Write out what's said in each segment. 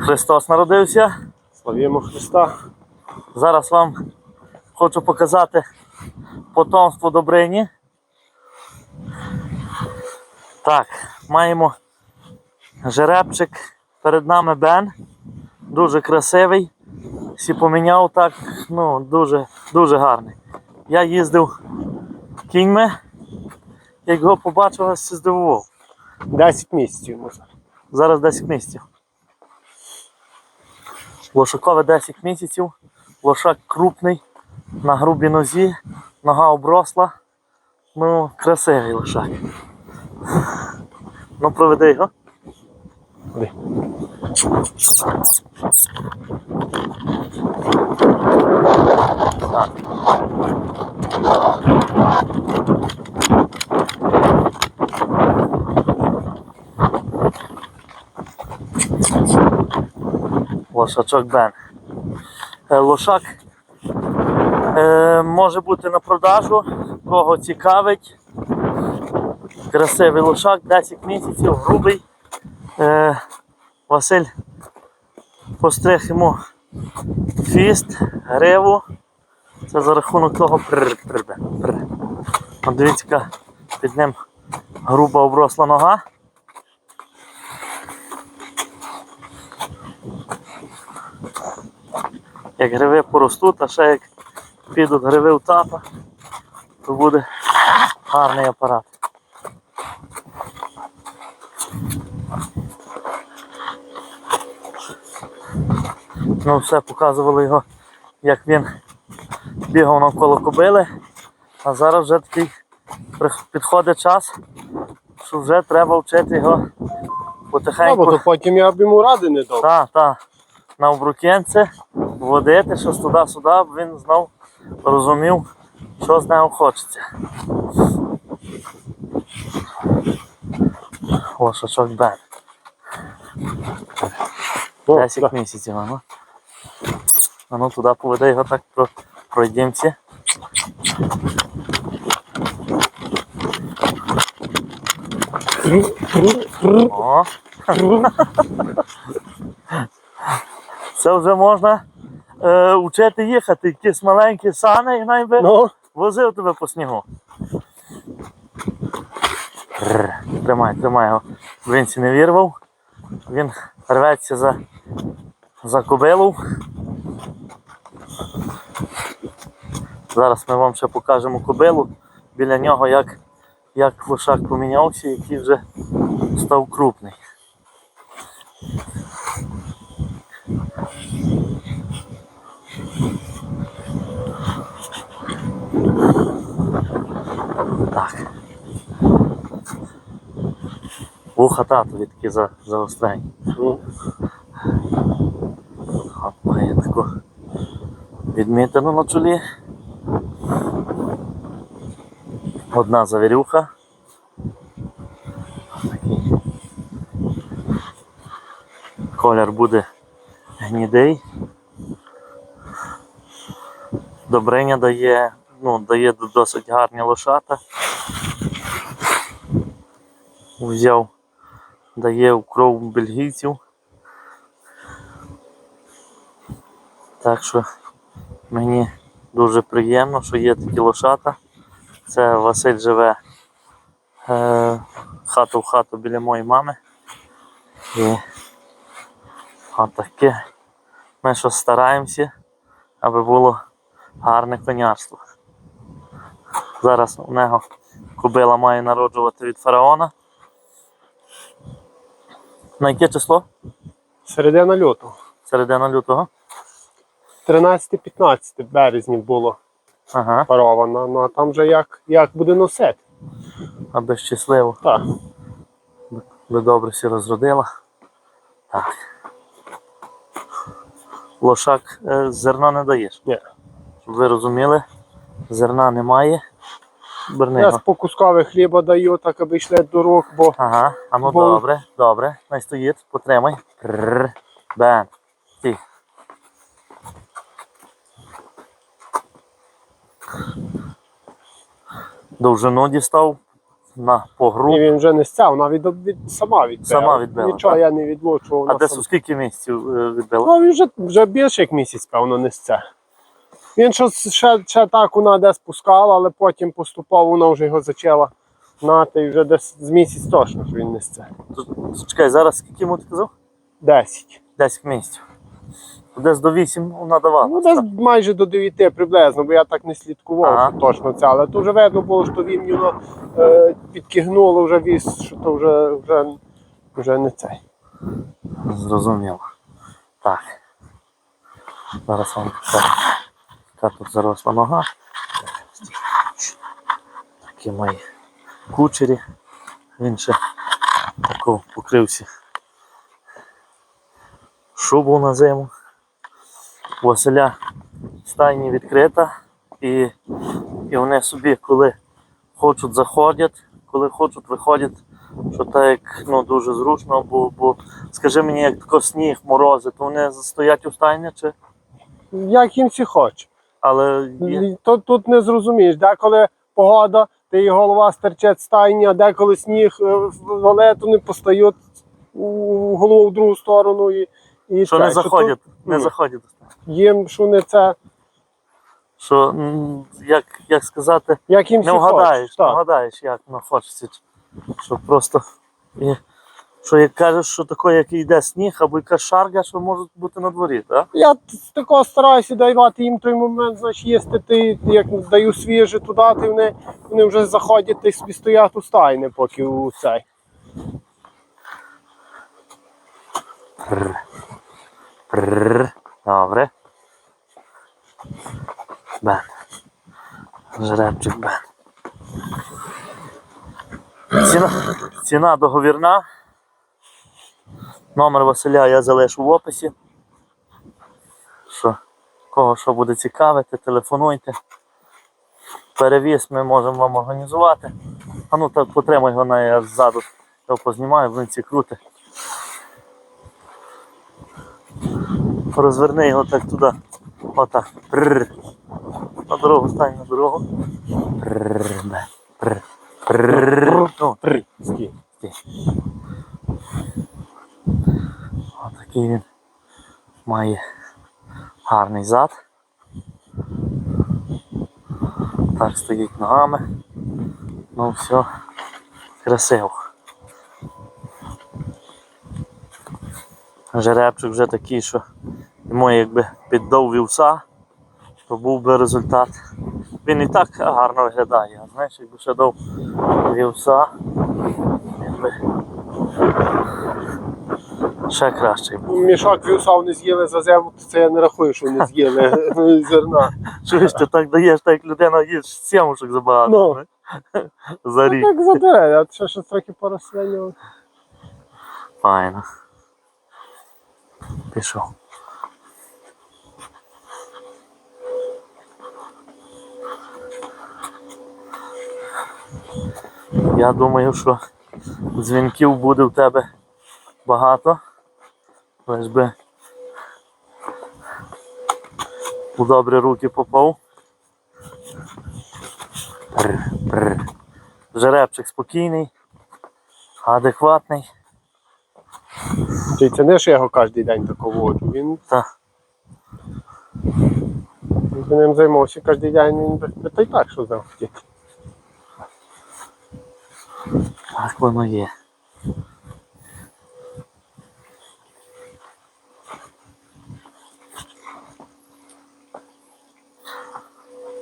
Христос народився. Славімо Христа. Зараз вам хочу показати потомство Добрині. Так, маємо жеребчик. Перед нами Бен. Дуже красивий. Всі поміняв так, ну, дуже, дуже гарний. Я їздив кіньми, як його побачив, здивував. 10 місяців можна. Зараз 10 місяців. Лошакове 10 місяців. Лошак крупний, на грубій нозі, нога обросла. Ну, красивий лошак. Ну, проведи його. Ходи. Так. Лошачок Бен. Е, Лошак е, може бути на продажу, кого цікавить. Красивий лошак, 10 місяців, грубий. Е, Василь постриг йому фіст, гриву. Це за рахунок того. От дивіться, під ним груба обросла нога. Як гриви поростуть, а ще як підуть гриви в тапа, то буде гарний апарат. Ну, все показували його, як він бігав навколо кобили. А зараз вже такий підходить час, що вже треба вчити його А, бо потихеньку. то потім я б йому ради не дав. Та, та, на обрукенце водити, щось туди-сюди, він знов розумів, що з нього хочеться. Лошачок Бен. О, 10 місяців, ага. А ну туди поведе його так про, пройдемці. О. Це вже можна е, вчити їхати. Якісь маленькі сани, і найби Ну, возив тебе по снігу. Тримай, тримай його. Він ці не вірвав. Він рветься за, за кобилу. Зараз ми вам ще покажемо кобилу. Біля нього як, як лошак помінявся, який вже став крупний. Вуха татові такі за, заострені. ну, От має таку відмітину на чолі. Одна завірюха. Такий. Колір буде гнідий. Добриня дає, ну, дає досить гарні лошата. Взяв, дає в кров бельгійців. Так що мені дуже приємно, що є такі лошата. Це Василь живе е, хату в хату біля моєї мами. І отаке. Ми що стараємося, аби було гарне конярство. Зараз у нього кобила має народжувати від фараона. На яке число? середина лютого. Середина лютого. 13-15 березні було Ага, паровано, ну а там вже як, як буде носити. аби щасливо. Так. би добре всі розродила. Так. Лошак е, зерна не даєш. Ні. Щоб ви розуміли, зерна немає. Берни Я його. з хліба даю, так аби йшли до рук, бо Ага, а ну Бо- добре, добре. Най стоїть, потримай. Прррр. Бен. Ті. Довжину дістав на погру. І він вже не стяв, вона від, від, сама відбила. Сама відбила, Нічого так? я не відлучував. А десь сама. у скільки місяців е, відбила? Ну, він вже, вже більше як місяць, певно, не сце. Він щось ще, ще так вона десь пускала, але потім поступово вона вже його почала гнати, і вже десь з місяць точно, що він не сце. Чекай, зараз скільки йому ти казав? Десять. 10 місяців. Десь до 8 вона давала. Ну, десь майже до 9 приблизно, бо я так не слідкував Ага. що точно це. Але то вже видно було, що він його е, підкигнуло вже віз, що то вже, вже, вже не цей. Зрозуміло. Так. Зараз вам покажу. Яка тут заросла нога. Такі мої кучері. Він ще тако покрився шубу на зиму. Василя стайні відкрита і, і вони собі, коли хочуть, заходять, коли хочуть, виходять, що так ну, дуже зручно, бо, бо скажи мені, як тако сніг, морози, то вони стоять у стайні чи? Як їм всі хоче. Але є. Тут, тут не зрозумієш, деколи погода, ти і голова стерчить стайні, а деколи сніг е, вале, то не постають голову в другу сторону. І, і Що це, не заходять, не заходять. їм, що не це, Що, як, як сказати, як їм не вгадаєш, не вгадаєш, як воно хочеться. Що просто. І, що як кажеш, що таке, як йде сніг, або якась шарга, що може бути на дворі, так? Я з такого стараюся давати їм той момент, значить, їсти ти, як даю свіже туди, ти вони, вони вже заходять і собі стоять у стайні, поки у цей. Добре. Бен. Жеребчик Бен. Ціна, ціна договірна. Номер Василя я залишу в описі. Що, кого що буде цікавити, телефонуйте. Перевіз ми можемо вам організувати. А ну так потримай його на я ззаду. Його познімаю, в ці крути. Розверни його так туди. Отак. На дорогу стань на дорогу. Прррр. Отакий він має гарний зад. Так стоїть ногами. Ну все, красиво. Жеребчик вже такий, що йому якби піддав вівса, то був би результат. Він і так гарно виглядає, а знаєш, якби ще дав вівса, якби ще краще. Мішок вівса вони з'їли за зиму, то це я не рахую, що вони з'їли зерна. Чуєш, ти так даєш, так як людина їсть сімушок забагато. Ну. За рік. Так задере, а ще щось трохи порослинював. Файно. Пішов. Я думаю, що дзвінків буде в тебе багато. Би у добрі руки попав. Жеребчик спокійний, адекватний. Ти це не я його кожен день тако воджу. Він Та. він ним займався кожен день, він би би та й так, що знав хотіти. Так воно є.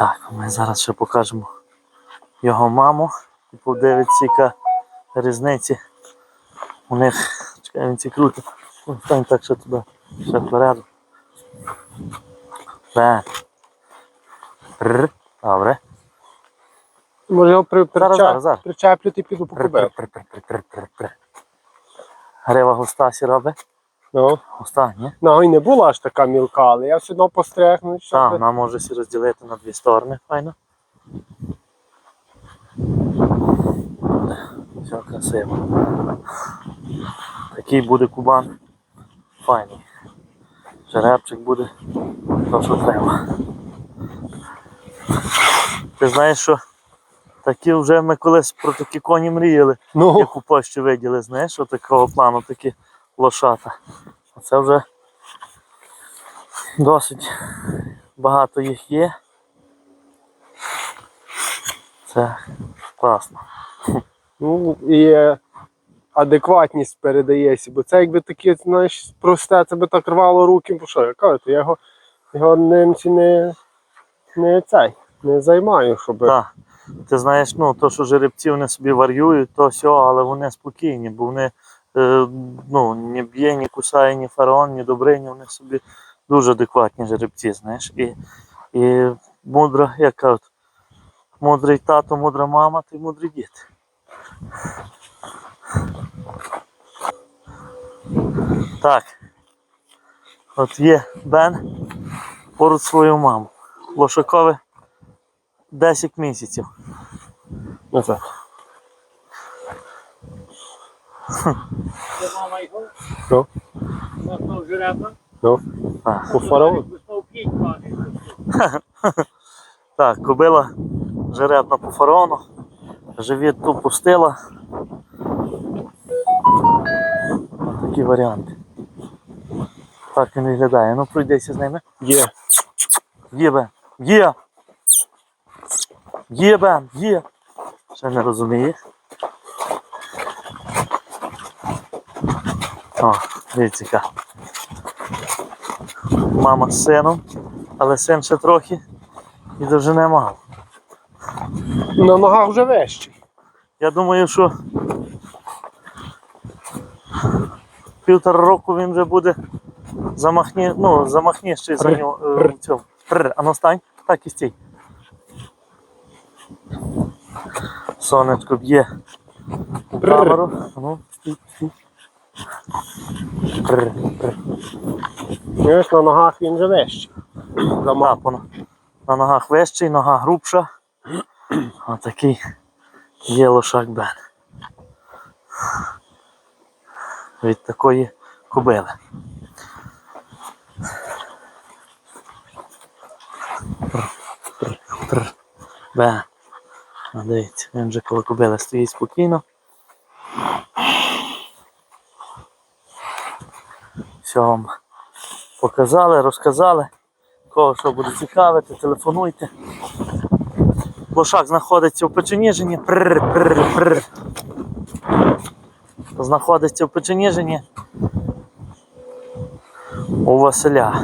Так, ми зараз ще покажемо його маму і подивиться, яка різниця. У них, чекай, він ці крути. Ну, Стань так ще туди, ще вперед. Добре. Може його при, Зараз, зараз, зараз. причеплю ти піду по кубел. Грива густа сі робить. Ну, Густа, ну і не була аж така мілка, але я все одно постригну. Так, щоб- вона може сі розділити на дві сторони, файно. Все красиво. Такий буде кубан. Файний. Жеребчик буде то, що треба. Ти знаєш, що Такі вже ми колись про такі коні мріяли, Ну, як у Польщі виділи, знаєш, от такого плану такі лошата. Це вже досить багато їх є. Це класно. ну і адекватність передається, бо це якби таке, знаєш, просте, це би так рвало руки, бо що, я кажу, то я його, його нинці не, не цей, не займаю, щоб. Так. Ти знаєш, ну, то, що жеребці вони собі варюють, то все, але вони спокійні, бо вони ну, не б'є, ні кусає, ні фараон, ні добрині, вони собі дуже адекватні жеребці, знаєш. І, і мудра, як кажуть, мудрий тато, мудра мама, ти мудрий дід. Так. От є Бен поруч свою маму. Лошакове 10 місяців. Ну, це. Ну, можна жеребна, ну. Так. Кобила жеребна по фараону. Живіт ту пустила. Такі варіанти. Так він виглядає. Ну пройдися з ними. Є. Є Бен. Є. Є Бен. Є. Ще не розуміє. О, дивіться яка. Мама з сином, але син ще трохи і довжини мало. На ногах вже вещий. Я думаю, що півтора року він вже буде замахні, ну, замахні ще за нього е, в цьому. Пр, а ну стань, так і стій. Сонечко б'є камеру. Ну, стій, стій. Пр. Знаєш, на ногах він вже вещий. Так, на ногах вищий, нога грубша. Отакий є лошак Бен. Від такої кобили. Бен. Дивіться, він вже коло кобили стоїть спокійно. Все вам показали, розказали. Кого що буде цікавити, телефонуйте. Лошак знаходиться в Печеніжині. Прр, прр, прр. Знаходиться в Печеніжині у Василя.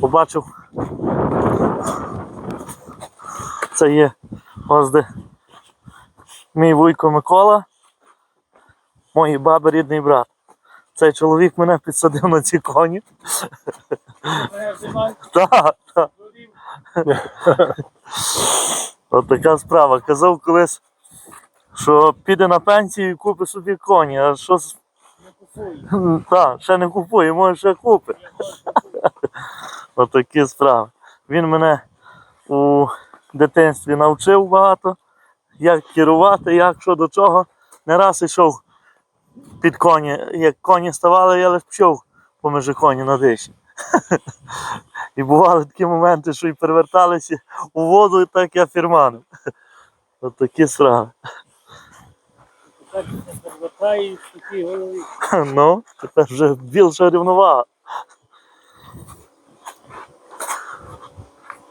Побачив. Це є ось де мій вуйко Микола, моїй баби рідний брат. Цей чоловік мене підсадив на ці коні. Так, так. От така справа. Казав колись, що піде на пенсію і купить собі коні, а що не купує. так, ще не купує, може ще купить. От такі справи. Він мене у дитинстві навчив багато, як керувати, як що до чого. Не раз йшов під коні. Як коні ставали, я лише пішов поміж коні на диші. І бували такі моменти, що і переверталися у воду, і так я фірманив. От такі. Так такій голові. Ну, тепер вже більша рівновага.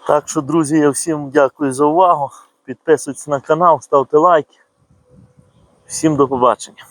Так що, друзі, я всім дякую за увагу. Підписуйтесь на канал, ставте лайки. Всім до побачення.